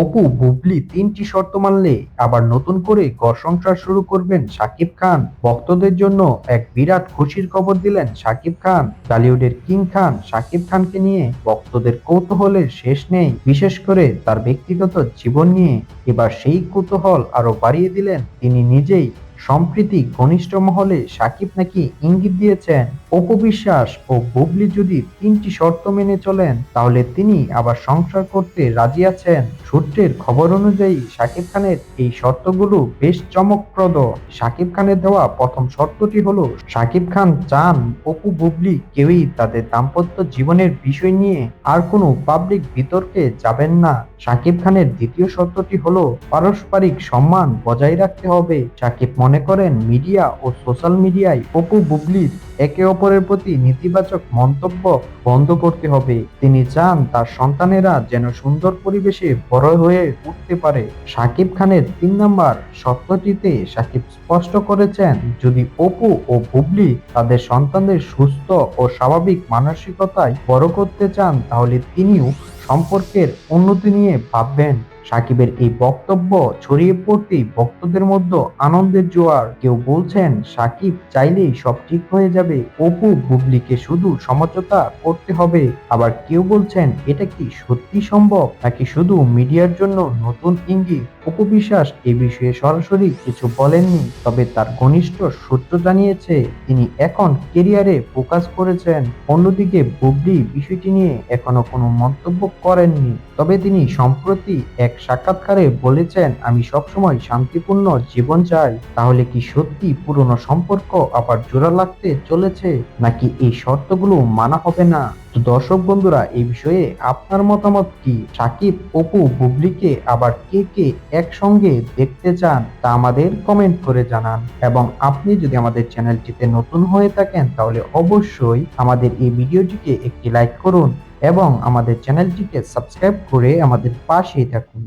অপু, বুবলি তিনটি শর্ত মানলে আবার নতুন করে ঘর সংসার শুরু করবেন শাকিব খান। ভক্তদের জন্য এক বিরাট খুশির খবর দিলেন শাকিব খান। টলিউডের কিং খান শাকিব খানকে নিয়ে ভক্তদের কৌতূহলের শেষ নেই। বিশেষ করে তার ব্যক্তিগত জীবন নিয়ে এবার সেই কৌতূহল আরও বাড়িয়ে দিলেন তিনি নিজেই। সম্প্রীতি ঘনিষ্ঠ মহলে সাকিব নাকি ইঙ্গিত দিয়েছেন, অপু বিশ্বাস ও বুবলি যদি তিনটি শর্ত মেনে চলেন, তাহলে তিনি আবার সংসার করতে রাজি আছেন। সূত্রের খবর অনুযায়ী সাকিব খানের এই শর্তগুলো বেশ চমকপ্রদ। সাকিব খানের দেওয়া প্রথম শর্তটি হলো, সাকিব খান চান অপু বুবলি কেউই তাদের দাম্পত্য জীবনের বিষয় নিয়ে আর কোনো পাবলিক বিতর্কে যাবেন না। সাকিব খানের দ্বিতীয় শর্তটি হলো, পারস্পরিক সম্মান বজায় রাখতে হবে। সাকিব মনে করেন? মিডিয়া ও সোশ্যাল মিডিয়ায় অপু বুবলির একে অপরের প্রতি নেতিবাচক মন্তব্য বন্ধ করতে হবে। তিনি চান তার সন্তানেরা যেন সুন্দর পরিবেশে বড় হয়ে উঠতে পারে। সাকিব খানের তিন নম্বর শর্তটিতে সাকিব স্পষ্ট করেছেন, যদি অপু ও বুবলি তাদের সন্তানদের সুস্থ ও স্বাভাবিক মানসিকতায় বড় করতে চান, তাহলে তিনিও সম্পর্কের উন্নতি নিয়ে ভাববেন। সাকিবের এই বক্তব্য ছড়িয়ে পড়তেই ভক্তদের মধ্যে আনন্দের জোয়ার। কেউ বলছেন, সাকিব চাইলেই সব ঠিক হয়ে যাবে। অপু বুবলিকে শুধু সমঝোতা করতে হবে। আবার কেউ বলছেন, এটা কি সত্যি সম্ভব? নাকি শুধু মিডিয়ার জন্য নতুন ইঙ্গিত অপু বিশ্বাস এ বিষয়ে সরাসরি কিছু বলেননি, তবে তার ঘনিষ্ঠ সূত্র জানিয়েছে, তিনি এখন কেরিয়ারে ফোকাস করেছেন। অন্যদিকে বুবলি বিষয়টি নিয়ে এখনও কোনো মন্তব্য করেননি। তবে তিনি সম্প্রতি এক সাক্ষাৎকারে বলেছেন, আমি সবসময় শান্তিপূর্ণ জীবন চাই। তাহলে কি সত্যি পুরনো সম্পর্ক আবার জোড়া লাগতে চলেছে? নাকি এই শর্তগুলো মানা হবে না? তো দর্শক বন্ধুরা, এই বিষয়ে আপনার মতামত কি? সাকিব, অপু, বুবলিকে আবার কে কে একসঙ্গে দেখতে চান তা আমাদের কমেন্ট করে জানান। এবং আপনি যদি আমাদের চ্যানেলটিতে নতুন হয়ে থাকেন, তাহলে অবশ্যই আমাদের এই ভিডিওটিকে একটি লাইক করুন এবং আমাদের চ্যানেলটিকে সাবস্ক্রাইব করে আমাদের পাশেই থাকুন।